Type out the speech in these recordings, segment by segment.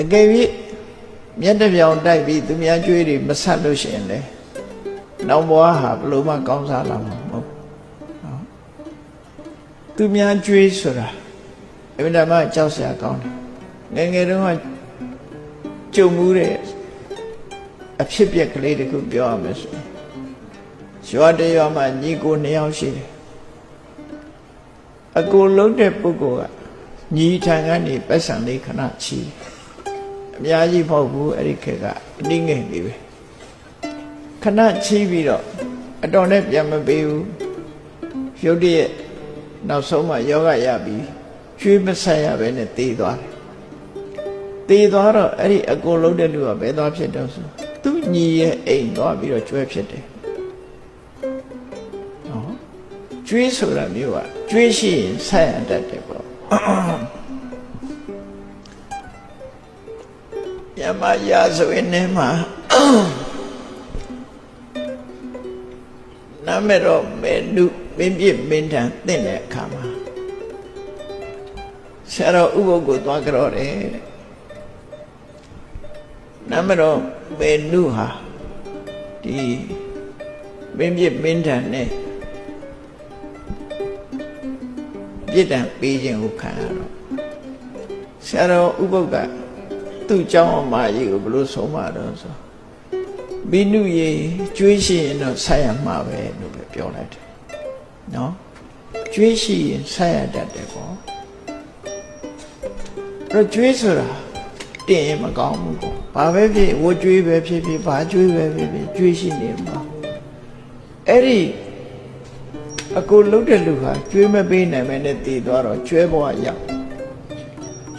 အကယ်၍မျက်တစ်ပြောင်တိုက်ပြီးသူများကြွေးတွေမဆက်လို့ရှိရင်လေနောက်ဘဝဟာဘယ်လိုမှကောင်းစားလာမှာမဟုတ်ဘူးနော်သူများကြွေးဆိုတာအမြဲတမ်းကြောက်စရာကောင်းတယ်ငယ်ငယ်တုန်းကကြုံမှုတဲ့အဖြစ်ပြက်ကလေးတစ်ခုပြောရမယ်ဆိုရင်ရွာတရွာမှာညီကိုနှစ်ယောက်ရှိတယ်အကိုလုံးတဲ့ပုဂ္ဂိုလ်ကညီထံကနေပတ်စံလေးခဏချီတယ် အများကြီးမဟုတ်ဘူးအဲ့ဒီခေတ်ကအနည်းငယ်လေးပဲခဏချီပြီးတော့အတော်နဲ့ပြန်မပေးဘူးရုတ်တရက်နောက်ဆုံးမှယောဂရပြီးကျွေးမဆက်ရပဲနဲ့တည်သွားတယ်တည်သွားတော့အဲ့ဒီအကိုလုံးတဲ့လူကဘယ်သွားဖြစ်တော့ဆိုသူညီရဲ့အိမ်သွားပြီးတော့ကျွဲဖြစ်တယ်နော်ကျွေးဆိုတာမျိုးကကျွေးရှိရင်ဆက်ရတတ်တယ်ပေါ့ မရာဆိုရင်လည်းမှာနာမည်တော့မေနုမင်းပြစ်မင်းထန်တင့်တဲ့အခါမှာဆရာတော်ဥပုပ်ကိုသွားကြတော့တယ်တဲ့နာမည်တော့မေနုဟာဒီမင်းပြစ်မင်းထန်နဲ့ပြစ်ဒဏ်ပေးခြင်းကိုခံရတော့ဆရာတော်ဥပုပ်က သူ့เจ้าအမကြီးကိုဘလို့ဆုံးမတော့ဆိုဘိနုရေကျွေးရှိရင်တော့ဆက်ရမှာပဲလို့ပဲပြောလိုက်တယ်နော်ကျွေးရှိရင်ဆက်ရတတ်တယ်ပေါ့အဲ့တော့ကျွေးဆိုတာတင်ရင်မကောင်းဘူးပေါ့ဘာပဲဖြစ်ဝကျွေးပဲဖြစ်ဖြစ်ဘာကျွေးပဲဖြစ်ဖြစ်ကျွေးရှိနေမှာအဲ့ဒီအကိုလှုပ်တဲ့လူဟာကျွေးမပေးနိုင်မဲနဲ့တည်သွားတော့ကျွဲဘဝရောက်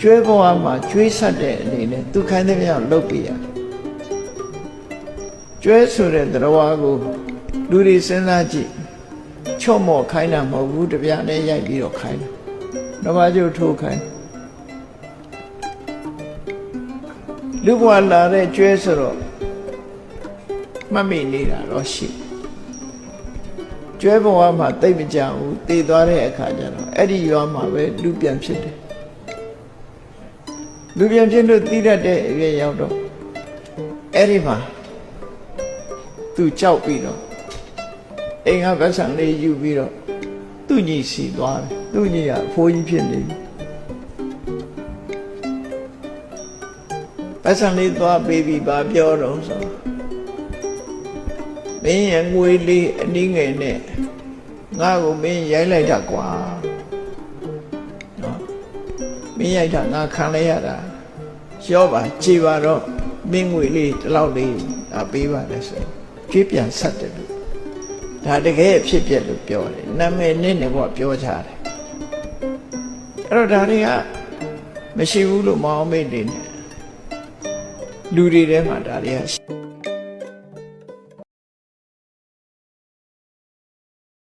ကျွဲဘဝမှာကျွေးဆက်တဲ့အနေနဲ့သူခိုင်းတဲ့မြောက်လှုပ်ပြရတယ်ကျွဲဆိုတဲ့တရားကိုလူတွေစဉ်းစားကြည့်ချော့မော့ခိုင်းတာမဟုတ်ဘူးတပြားနဲ့ရိုက်ပြီးတော့ခိုင်းတယ်ဓမ္မကျုပ်ထိုးခိုင်းလူဘဝလာတဲ့ကျွဲဆိုတော့မှတ်မိနေတာတော့ရှိကျွဲဘဝမှာတိတ်မကြဘူးတည်သွားတဲ့အခါကျတော့အဲ့ဒီရွာမှာပဲလူပြန်ဖြစ်တယ် လူပြန်ဖြစ်လို့တည်တတ်တဲ့အရွယ်ရောက်တော့အဲ့ဒီမှာသူကြောက်ပြီးတော့အိမ်ကဗတ်ဆံလေးယူပြီးတော့သူ့ညီစီသွားတယ်သူ့ညီကအဖိုးကြီးဖြစ်နေပြီဗတ်ဆံလေးသွားပေးပြီးဗာပြောတော့ဆိုမင်းရဲ့ငွေလေးအနည်းငယ်နဲ့ငါ့ကိုမင်းရိုက်လိုက်တာကွာနော် မင်းရိုက်တာငါခံလိုက်ရတာရောပါကြည်ပါတော့မင်းငွေလေးဒီလောက်လေးဒါပေးပါလေဆိုကြွေးပြန်ဆက်တယ်လို့ဒါတကယ်အဖြစ်ပြက်လို့ပြောတယ်နာမည်နဲ့နဲ့ဘောပြောကြတယ်အဲ့တော့ဒါတွေကမရှိဘူးလို့မအောင်မေ့နေတယ်လူတွေထဲမှာဒါတွေကရှိ